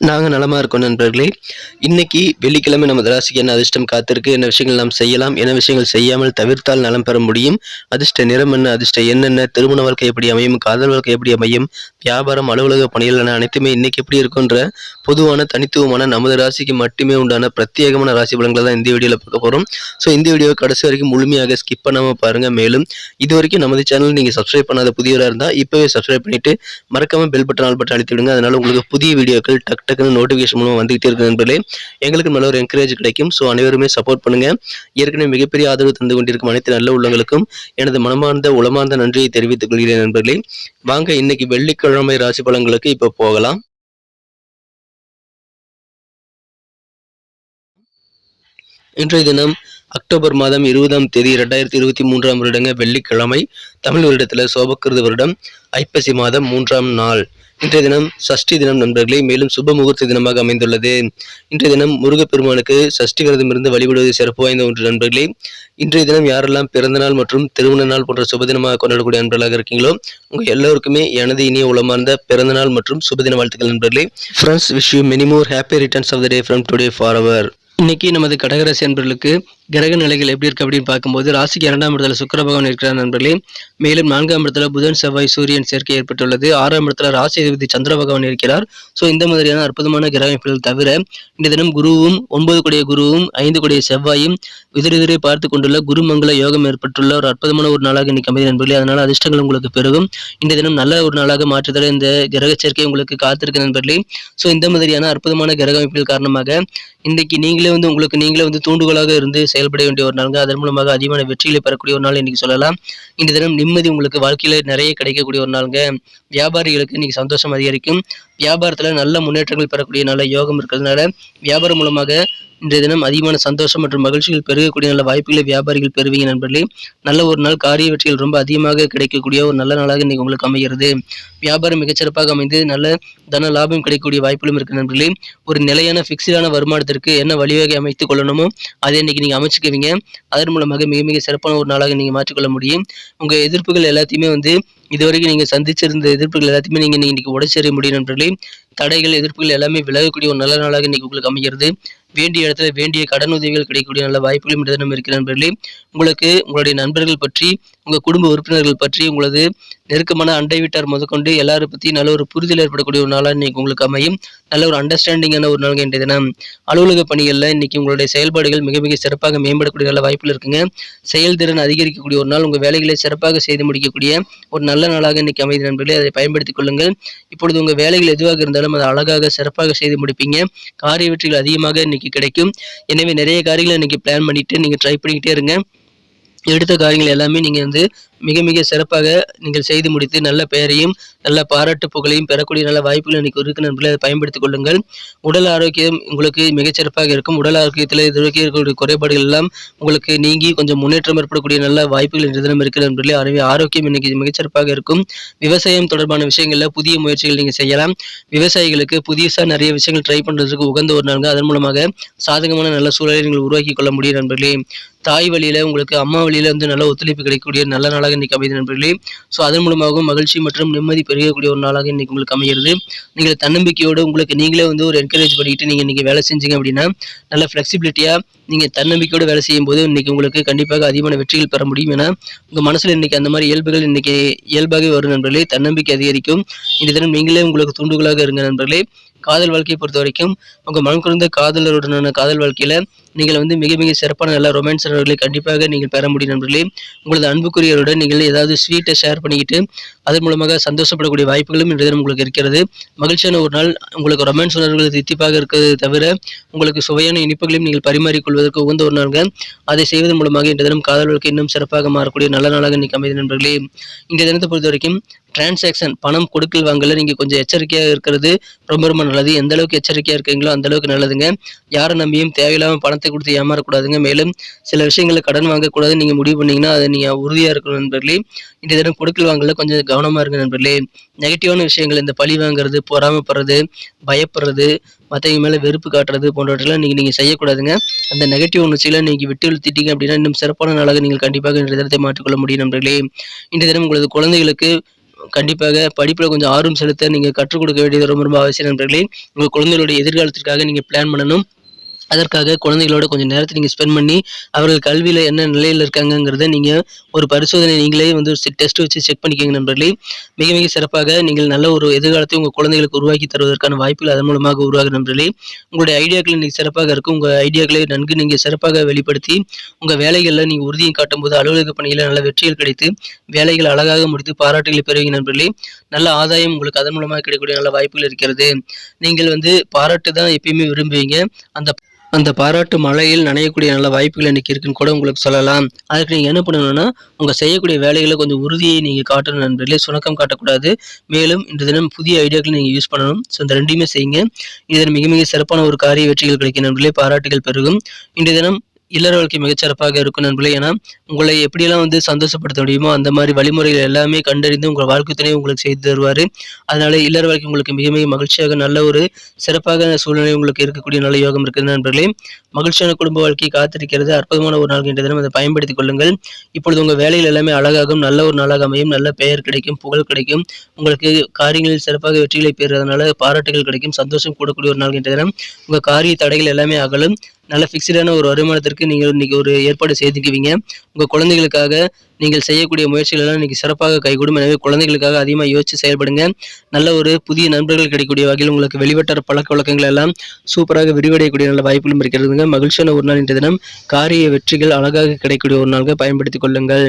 நாங்கள் நலமாக இருக்கோம் நண்பர்களே. இன்னைக்கு வெள்ளிக்கிழமை நமது ராசிக்கு என்ன அதிர்ஷ்டம் காத்திருக்கு என்ன விஷயங்கள் நாம் செய்யலாம் என்ன விஷயங்கள் செய்யாமல் தவிர்த்தால் நலம் பெற முடியும் அதிர்ஷ்ட நிறம் என்ன அதிர்ஷ்ட என்னென்ன திருமண வாழ்க்கை எப்படி அமையும் காதல் வாழ்க்கை எப்படி அமையும் வியாபாரம் அலுவலக பணிகள் என அனைத்துமே இன்னைக்கு எப்படி இருக்குன்ற பொதுவான தனித்துவமான நமது ராசிக்கு மட்டுமே உண்டான பிரத்யேகமான ராசி பலன்களை தான் இந்த வீடியோவில் பார்க்க போகிறோம் ஸோ இந்த வீடியோ கடைசி வரைக்கும் முழுமையாக ஸ்கிப் பண்ணாமல் பாருங்கள் மேலும் இது வரைக்கும் நமது சேனல் நீங்கள் சப்ஸ்கிரைப் பண்ணாத புதியவராக இருந்தால் இப்போவே சப்ஸ்கிரைப் பண்ணிட்டு மறக்காமல் பெல் பட்டன் ஆல் பட்டன் அழுத்தி விடுங்க. அதனால் உங்களுக்கு புதிய வீடியோக்கள் டக் டக்குன்னு நோட்டிஃபிகேஷன் மூலமாக வந்துகிட்டே இருக்கு நண்பர்களே. எங்களுக்கு நல்ல ஒரு என்கரேஜ் கிடைக்கும். ஸோ அனைவருமே சப்போர்ட் பண்ணுங்க. ஏற்கனவே மிகப்பெரிய ஆதரவு தந்து கொண்டிருக்கும் அனைத்து நல்ல உள்ளங்களுக்கும் எனது மனமார்ந்த உளமார்ந்த நன்றியை தெரிவித்துக் கொள்கிறேன் நண்பர்களே. வாங்க இன்னைக்கு வெள்ளிக்கிழமை ராசி பலன்களுக்கு இப்போ போகலாம். இன்றைய தினம் அக்டோபர் மாதம் இருபதாம் தேதி இரண்டாயிரத்தி இருபத்தி மூன்றாம் வருடங்க வெள்ளிக்கிழமை தமிழ் வருடத்தில் சோபக்கிருத வருடம் ஐப்பசி மாதம் மூன்றாம் நாள். இன்றைய தினம் சஷ்டி தினம் நண்பர்களே மேலும் சுப முகூர்த்த தினமாக அமைந்துள்ளது. இன்றைய தினம் முருகப்பெருமானுக்கு சஷ்டி விரதம் இருந்து வழிபடுவது சிறப்பு வாய்ந்த ஒன்று நண்பர்களே. இன்றைய தினம் யாரெல்லாம் பிறந்த நாள் மற்றும் திருமண நாள் போன்ற சுப தினமாக கொண்டாடக்கூடிய நண்பர்களாக இருக்கீங்களோ உங்கள் எல்லோருக்குமே எனது இனிய உளமார்ந்த பிறந்த நாள் மற்றும் சுபதின வாழ்த்துக்கள் நண்பர்களே. Friends wish you many more happy returns of the day from today for our இன்னைக்கு நமது கடகராசி நண்பர்களுக்கு கிரக நிலைகள் எப்படி இருக்கு அப்படின்னு பார்க்கும்போது ராசிக்கு இரண்டாம் இடத்துல சுக்கர பகவான் இருக்கிறார் நண்பர்களே. மேலும் நான்காம் இடத்துல புதன் செவ்வாய் சூரியன் சேர்க்கை ஏற்பட்டுள்ளது. ஆறாம் இடத்துல ராசி அதிபதி சந்திர பகவான் இருக்கிறார். ஸோ இந்த மாதிரியான அற்புதமான கிரக அமைப்புகள் தவிர இந்த தினம் குருவும் ஒன்பது கூடிய குருவும் ஐந்து கூடிய செவ்வாயும் எதிரெதிரே பார்த்து கொண்டுள்ள குருமங்கல யோகம் ஏற்பட்டுள்ள ஒரு அற்புதமான ஒரு நாளாக இன்னைக்கு அமைதி நண்பர்களே. அதனால அதிர்ஷ்டங்கள் உங்களுக்கு பெருகும். இந்த தினம் நல்ல ஒரு நாளாக மாற்றுதல இந்த கிரக சேர்க்கை உங்களுக்கு காத்திருக்கு நண்பர்களே. ஸோ இந்த மாதிரியான அற்புதமான கிரக அமைப்புகள் காரணமாக இன்னைக்கு நீங்களே வந்து உங்களுக்கு நீங்களே வந்து தூண்டுகோலாக இருந்து செயல்பட வேண்டிய ஒரு நாளுங்க. அதன் மூலமாக அதிகமான வெற்றிகளை பெறக்கூடிய ஒரு நாள் இன்னைக்கு சொல்லலாம். இந்த தினம் நிம்மதி உங்களுக்கு வாழ்க்கையில நிறைய கிடைக்கக்கூடிய ஒரு நாளுங்க. வியாபாரிகளுக்கு இன்னைக்கு சந்தோஷம் அதிகரிக்கும். வியாபாரத்துல நல்ல முன்னேற்றங்கள் பெறக்கூடிய நல்ல யோகம் இருக்கிறதுனால வியாபாரம் மூலமாக இன்றைய தினம் அதிகமான சந்தோஷம் மற்றும் மகிழ்ச்சிகள் பெருகக்கூடிய நல்ல வாய்ப்புகளை வியாபாரிகள் பெறுவீங்க நண்பர்களே. நல்ல ஒரு நாள் காரிய வெற்றிகள் ரொம்ப அதிகமாக கிடைக்கக்கூடிய ஒரு நல்ல நாளாக இன்னைக்கு உங்களுக்கு அமைகிறது. வியாபாரம் மிகச்சிறப்பாக அமைந்து நல்ல தன லாபம் கிடைக்கக்கூடிய வாய்ப்புகளும் இருக்கு நண்பர்களே. ஒரு நிலையான ஃபிக்ஸ்டான வருமானத்திற்கு என்ன வழிவகை அமைத்துக் கொள்ளணுமோ அதை இன்னைக்கு நீங்க அமைச்சுக்குவீங்க அதன் மூலமாக மிக மிக சிறப்பான ஒரு நாளாக நீங்க மாற்றிக்கொள்ள முடியும். உங்க எதிர்ப்புகள் எல்லாத்தையுமே வந்து இதுவரைக்கும் நீங்க சந்திச்சிருந்த எதிர்ப்புகள் எல்லாத்தையுமே நீங்க இன்னைக்கு உடச்சேற முடியும் நண்பர்களே. தடைகள் எதிர்ப்புகள் எல்லாமே விலகக்கூடிய ஒரு நல்ல நாளாக இன்னைக்கு உங்களுக்கு அமைகிறது. வேண்டிய இடத்துல வேண்டிய கடன் உதவிகள் கிடைக்கக்கூடிய நல்ல வாய்ப்புகளும் இந்த தினம் இருக்கிற நண்பர்களே. உங்களுக்கு உங்களுடைய நண்பர்கள் பற்றி உங்க குடும்ப உறுப்பினர்கள் பற்றி உங்களது நெருக்கமான அண்டை வீட்டார் முதற்கொண்டு எல்லாரும் பற்றி நல்ல ஒரு புரிதல் ஏற்படக்கூடிய ஒரு நாளாக இன்னைக்கு உங்களுக்கு அமையும். நல்ல ஒரு அண்டர்ஸ்டாண்டிங்கான ஒரு நாள் இன்றைய தினம். அலுவலக பணிகளில் இன்னைக்கு உங்களுடைய செயல்பாடுகள் மிக மிக சிறப்பாக மேம்படக்கூடிய நல்ல வாய்ப்புகள் இருக்குங்க. செயல்திறன் அதிகரிக்கக்கூடிய ஒரு நாள் உங்கள் வேலைகளை சிறப்பாக செய்து முடிக்கக்கூடிய ஒரு நல்ல நாளாக இன்னைக்கு அமைதி நண்பர்களே. அதை பயன்படுத்திக் கொள்ளுங்கள். இப்பொழுது உங்கள் வேலைகள் எதுவாக இருந்தாலும் அதை அழகாக சிறப்பாக செய்து முடிப்பீங்க. காரிய வெற்றிகள் அதிகமாக இன்னைக்கு கிடைக்கும். எனவே நிறைய காரியங்களை இன்னைக்கு பிளான் பண்ணிட்டு நீங்கள் ட்ரை பண்ணிக்கிட்டே இருங்க. எடுத்த காரியங்கள் எல்லாமே நீங்கள் வந்து மிக மிக சிறப்பாக நீங்கள் செய்து முடித்து நல்ல பெயரையும் நல்ல பாராட்டு புகழையும் பெறக்கூடிய நல்ல வாய்ப்புகள் எனக்கு இருக்கு நண்பர்களே அதை பயன்படுத்திக் கொள்ளுங்கள். உடல் ஆரோக்கியம் உங்களுக்கு மிகச்சிறப்பாக இருக்கும். உடல் ஆரோக்கியத்தில் இதுவரைக்கும் இருக்கக்கூடிய குறைபாடுகள் எல்லாம் உங்களுக்கு நீங்கி கொஞ்சம் முன்னேற்றம் ஏற்படக்கூடிய நல்ல வாய்ப்புகள் இன்று தினம் இருக்கிறது நண்பர்களே. எனவே ஆரோக்கியம் இன்னைக்கு மிகச்சிறப்பாக இருக்கும். விவசாயம் தொடர்பான விஷயங்களில் புதிய முயற்சிகள் நீங்கள் செய்யலாம். விவசாயிகளுக்கு புதுசாக நிறைய விஷயங்கள் ட்ரை பண்ணுறதுக்கு உகந்த ஒரு நாளுங்க. அதன் மூலமாக சாதகமான நல்ல சூழலை நீங்கள் உருவாக்கி கொள்ள முடியும் நண்பர்களே. தாய் வழியில உங்களுக்கு அம்மா வழியில வந்து நல்ல ஒத்துழைப்பு கிடைக்கக்கூடிய நல்ல நாளாக இன்னைக்கு அமைதி நண்பர்களே. ஸோ அதன் மூலமாகவும் மகிழ்ச்சி மற்றும் நிம்மதி பெருகக்கூடிய ஒரு நாளாக இன்னைக்கு உங்களுக்கு அமைகிறது. நீங்கள் தன்னம்பிக்கையோடு உங்களுக்கு நீங்களே வந்து ஒரு என்கரேஜ் பண்ணிக்கிட்டு நீங்கள் இன்னைக்கு வேலை செஞ்சீங்க அப்படின்னா நல்ல ஃப்ளெக்சிபிலிட்டியாக நீங்கள் தன்னம்பிக்கையோடு வேலை செய்யும் போது இன்னைக்கு உங்களுக்கு கண்டிப்பாக அதிகமான வெற்றிகள் பெற முடியும் என உங்கள் மனசில் இன்னைக்கு அந்த மாதிரி இயல்புகள் இன்னைக்கு இயல்பாகவே வரும் நண்பர்களே. தன்னம்பிக்கை அதிகரிக்கும். இந்த தினம் நீங்களே உங்களுக்கு தூண்டுகோலாக இருங்க நண்பர்களே. காதல் வாழ்க்கையை பொறுத்த வரைக்கும் உங்கள் மனம் குறைந்த காதலருடனான காதல் வாழ்க்கையில் நீங்கள் வந்து மிக மிக சிறப்பான நல்ல ரொமான்ஸ் நண்பர்களை கண்டிப்பாக நீங்கள் பெற முடியும் நண்பர்களே. உங்களது அன்புக்குரியவருடன் நீங்கள் ஏதாவது ஸ்வீட்டை ஷேர் பண்ணிக்கிட்டு அதன் மூலமாக சந்தோஷப்படக்கூடிய வாய்ப்புகளும் இன்றைய தினம் உங்களுக்கு இருக்கிறது. மகிழ்ச்சியான ஒரு நாள் உங்களுக்கு ரொமான்ஸ் உணர்வுகள் தித்திப்பாக இருக்கிறது தவிர உங்களுக்கு சுவையான இனிப்புகளையும் நீங்கள் பரிமாறிக்கொள்வதற்கு உகந்த ஒரு நாள்கள் அதை செய்வதன் மூலமாக இன்றைய தினம் காதல் வாழ்க்கை இன்னும் சிறப்பாக மாறக்கூடிய நல்ல நாளாக இன்னைக்கு அமைதி நண்பர்களே. இன்றைய தினத்தை பொறுத்த வரைக்கும் டிரான்சாக்ஷன் பணம் கொடுக்கல் வாங்கல நீங்கள் கொஞ்சம் எச்சரிக்கையாக இருக்கிறது ரொம்ப ரொம்ப நல்லது. எந்த அளவுக்கு எச்சரிக்கையாக இருக்கீங்களோ அந்த அளவுக்கு நல்லதுங்க. யாரை நம்பியும் தேவையில்லாமல் பணத்தை கொடுத்து ஏமாறக்கூடாதுங்க. மேலும் சில விஷயங்களை கடன் வாங்கக்கூடாது. நீங்கள் முடிவு பண்ணீங்கன்னா அதை நீங்கள் உறுதியாக இருக்கணும் நண்பர்களே. இந்த தினம் கொடுக்கல் வாங்கல கொஞ்சம் கவனமாக இருங்க நண்பர்களே. நெகட்டிவான விஷயங்கள் இந்த பழி வாங்குறது பொறாமைப்படுறது பயப்படுறது மற்றவங்க மேலே வெறுப்பு காட்டுறது போன்றவற்றெல்லாம் நீங்கள் நீங்கள் செய்யக்கூடாதுங்க. அந்த நெகட்டிவ் உணர்ச்சியில் நீங்கள் விட்டு விழுத்திட்டீங்க அப்படின்னா இன்னும் சிறப்பான நாளாக நீங்கள் கண்டிப்பாக இந்த தினத்தை மாற்றிக்கொள்ள முடியும் நண்பர்களே. இந்த தினம் உங்களது குழந்தைகளுக்கு கண்டிப்பாக படிப்பில் கொஞ்சம் ஆர்வம் செலுத்த நீங்கள் கற்றுக் கொடுக்க வேண்டியது ரொம்ப ரொம்ப அவசியம் நண்பர்களே. உங்கள் குழந்தைகளுடைய எதிர்காலத்திற்காக நீங்கள் பிளான் பண்ணணும். அதற்காக குழந்தைகளோட கொஞ்சம் நேரத்தை நீங்கள் ஸ்பெண்ட் பண்ணி அவர்கள் கல்வியில் என்ன நிலையில் இருக்காங்கங்கிறத நீங்கள் ஒரு பரிசோதனை நீங்களே வந்து ஒரு டெஸ்ட் வச்சு செக் பண்ணிக்கோங்க நண்பர்களே. மிக மிக சிறப்பாக நீங்கள் நல்ல ஒரு எதிர்காலத்தை உங்கள் குழந்தைகளுக்கு உருவாக்கி தருவதற்கான வாய்ப்புகள் அதன் மூலமாக உருவாகும் நண்பர்களே. உங்களுடைய ஐடியாக்கள் இன்றைக்கி சிறப்பாக இருக்கும். உங்கள் ஐடியாக்களை நன்கு நீங்கள் சிறப்பாக வெளிப்படுத்தி உங்கள் வேலைகளில் நீங்கள் உறுதியை காட்டும் போது அலுவலக பணியில் நல்ல வெற்றிகள் கிடைத்து வேலைகள் அழகாக முடித்து பாராட்டுகளை பெறுவீங்க நண்பர்களே. நல்ல ஆதாயம் உங்களுக்கு அதன் மூலமாக கிடைக்கக்கூடிய நல்ல வாய்ப்புகள் இருக்கிறது. நீங்கள் வந்து பாராட்டு தான் எப்பயுமே விரும்புவீங்க. அந்த அந்த பாராட்டு மழையில் நனையக்கூடிய நல்ல வாய்ப்புகள் இன்றைக்கி இருக்குன்னு கூட உங்களுக்கு சொல்லலாம். அதுக்கு நீங்கள் என்ன பண்ணணும்னா உங்கள் செய்யக்கூடிய வேலைகளை கொஞ்சம் உறுதியை நீங்கள் காட்டணும் நண்பர்களே. சுணக்கம் காட்டக்கூடாது. மேலும் இந்த தினம் புதிய ஐடியாக்களை நீங்கள் யூஸ் பண்ணணும். ஸோ இந்த ரெண்டையுமே செய்யுங்க. இதன் மிக மிக சிறப்பான ஒரு காரிய வெற்றிகள் கிடைக்கும் நண்பர்களே. பாராட்டுகள் பெருகும். இன்றைய தினம் இல்லற வாழ்க்கை மிகச்சிறப்பாக இருக்கும் நண்பர்களே. ஏன்னா உங்களை எப்படியெல்லாம் வந்து சந்தோஷப்படுத்த முடியுமோ அந்த மாதிரி வழிமுறைகள் எல்லாமே கண்டறிந்து உங்கள் வாழ்க்கை துணை உங்களுக்கு செய்து தருவார். அதனால இல்லற வாழ்க்கை உங்களுக்கு மிக மிக மகிழ்ச்சியாக நல்ல ஒரு சிறப்பாக சூழ்நிலை உங்களுக்கு இருக்கக்கூடிய நல்ல யோகம் இருக்குது நண்பர்களே. மகிழ்ச்சியான குடும்ப வாழ்க்கை காத்திருக்கிறது. அற்புதமான ஒரு நாள் என்ற தினம் அதை பயன்படுத்திக் கொள்ளுங்கள். இப்பொழுது உங்கள் வேலையில் எல்லாமே அழகாகும் நல்ல ஒரு நாளாக அமையும் நல்ல பெயர் கிடைக்கும் புகழ் கிடைக்கும். உங்களுக்கு காரியங்களில் சிறப்பாக வெற்றிகளை பெறுறதுனால பாராட்டுகள் கிடைக்கும் சந்தோஷம் கூடக்கூடிய ஒரு நாள் என்ற தினம். உங்கள் காரிய தடைகள் எல்லாமே அகலும். நல்ல ஃபிக்ஸ்டான ஒரு வருமானத்திற்கு நீங்கள் இன்றைக்கி ஒரு ஏற்பாடு செய்துக்குவீங்க உங்கள் குழந்தைகளுக்காக நீங்கள் செய்யக்கூடிய முயற்சிகள் எல்லாம் இன்றைக்கி சிறப்பாக கைகூடும். எனவே குழந்தைகளுக்காக அதிகமாக யோசித்து செயல்படுங்க. நல்ல ஒரு புதிய நண்பர்கள் கிடைக்கக்கூடிய வகையில் உங்களுக்கு வெளிவட்டார பழக்க வழக்கங்கள் எல்லாம் சூப்பராக விரிவடையக்கூடிய நல்ல வாய்ப்புகளும் இருக்கிறதுங்க. மகிழ்ச்சியான ஒரு நாள் இன்றைய தினம். காரிய வெற்றிகள் அழகாக கிடைக்கக்கூடிய ஒரு நாளாக பயன்படுத்திக் கொள்ளுங்கள்.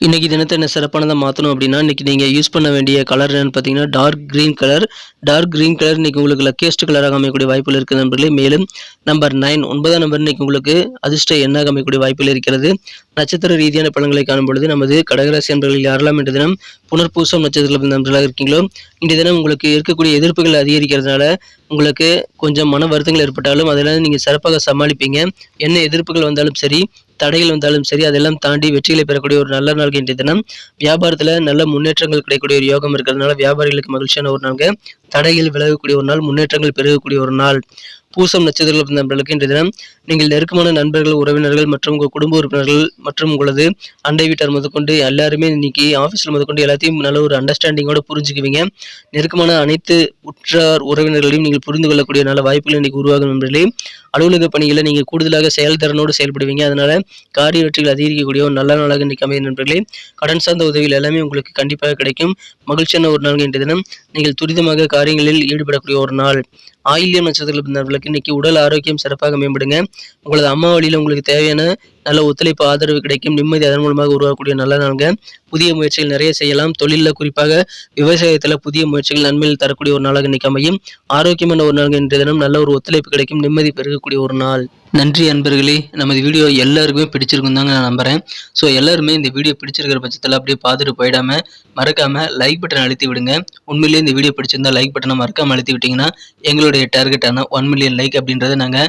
இன்றைக்கி தினத்தை என்ன சிறப்பானதாக மாற்றணும் அப்படின்னா இன்றைக்கி நீங்கள் யூஸ் பண்ண வேண்டிய கலர் என்னென்னு பார்த்தீங்கன்னா dark green colour dark green colour இன்னைக்கு உங்களுக்கு லக்கியஸ்ட் கலராக அமையக்கூடிய வாய்ப்புகள் இருக்குது நண்பர்களே. மேலும் நம்பர் நைன் ஒன்பதாம் நம்பர் இன்னைக்கு உங்களுக்கு அதிர்ஷ்ட எண்ணாக அமையக்கூடிய வாய்ப்புகள் இருக்கிறது. நட்சத்திர ரீதியான பலன்களை காணும் பொழுது நமது கடகராசி நண்பர்களில் யாரெல்லாம் இன்று தினம் புனர்பூசம் நட்சத்திரத்தில் நண்பர்களாக இருக்கீங்களோ இன்றைய தினம் உங்களுக்கு இருக்கக்கூடிய எதிர்ப்புகள் அதிகரிக்கிறதுனால உங்களுக்கு கொஞ்சம் மன வருத்தங்கள் ஏற்பட்டாலும் அதெல்லாம் நீங்கள் சிறப்பாக சமாளிப்பீங்க. என்ன எதிர்ப்புகள் வந்தாலும் சரி தடைகள் வந்தாலும் சரி அதெல்லாம் தாண்டி வெற்றிகளை பெறக்கூடிய ஒரு நல்ல நாள் இன்றைய தினம். வியாபாரத்தில் நல்ல முன்னேற்றங்கள் கிடைக்கக்கூடிய ஒரு யோகம் இருக்கிறதுனால வியாபாரிகளுக்கு மகிழ்ச்சியான ஒரு நாள் தடைகள் விலகக்கூடிய ஒரு நாள் முன்னேற்றங்கள் பெருகக்கூடிய ஒரு நாள். பூசம் நட்சத்திரங்கள் நண்பர்களுக்கு இன்றைய தினம் நீங்கள் நெருக்கமான நண்பர்கள் உறவினர்கள் மற்றும் உங்கள் குடும்ப உறுப்பினர்கள் மற்றும் உங்களது அண்டை வீட்டார் முதற்கொண்டு எல்லாருமே இன்னைக்கு ஆஃபீஸில் முதற்கொண்டு எல்லாத்தையும் நல்ல ஒரு அண்டர்ஸ்டாண்டிங்கோட புரிஞ்சுக்குவீங்க. நெருக்கமான அனைத்து உற்றார் உறவினர்களையும் நீங்கள் புரிந்து கொள்ளக்கூடிய நல்ல வாய்ப்புகள் இன்னைக்கு உருவாகும் நண்பர்களே. அலுவலக பணிகளை நீங்கள் கூடுதலாக செயல்திறனோடு செயல்படுவீங்க. அதனால காரிய வெற்றிகள் அதிகரிக்கக்கூடிய ஒரு நல்ல நாளாக இன்னைக்கு அமைய நண்பர்களே. கடன் சார்ந்த உதவிகள் எல்லாமே உங்களுக்கு கண்டிப்பாக கிடைக்கும். மகிழ்ச்சியான ஒரு நாள் இன்றைய தினம். நீங்கள் துரிதமாக காரியங்களில் ஈடுபடக்கூடிய ஒரு நாள். ஆயில்யம் நட்சத்திரத்தில் பிறந்தவர்களுக்கு இன்னைக்கு உடல் ஆரோக்கியம் சிறப்பாக மேம்படுங்க. உங்களது அம்மா வழியில் உங்களுக்கு தேவையான நல்ல ஒத்துழைப்பு ஆதரவு கிடைக்கும். நிம்மதி அதன் மூலமாக உருவாகக்கூடிய நல்ல நாளுங்க. புதிய முயற்சிகள் நிறைய செய்யலாம். தொழிலில் குறிப்பாக விவசாயத்தில் புதிய முயற்சிகள் நன்மையில் தரக்கூடிய ஒரு நாளாக இன்னைக்கு அமையும். ஆரோக்கியமான ஒரு நாள் இன்றைய தினம். நல்ல ஒரு ஒத்துழைப்பு கிடைக்கும். நிம்மதி பெருகக்கூடிய ஒரு நாள். நன்றி அன்பர்களே. நமது வீடியோ எல்லாருக்குமே பிடிச்சிருக்கும் தாங்க நான் நம்புறேன். ஸோ எல்லாருமே இந்த வீடியோ பிடிச்சிருக்கிற பட்சத்தில் அப்படியே பார்த்துட்டு போயிடாமல் மறக்காம லைக் பட்டன் அழுத்தி விடுங்க. உண்மையிலேயே இந்த வீடியோ பிடிச்சிருந்தா லைக் பட்டனை மறக்காமல் அழுத்தி விட்டிங்கன்னா எங்களுடைய டார்கெட்டான ஒன் மில்லியன் லைக் அப்படின்றத நாங்கள்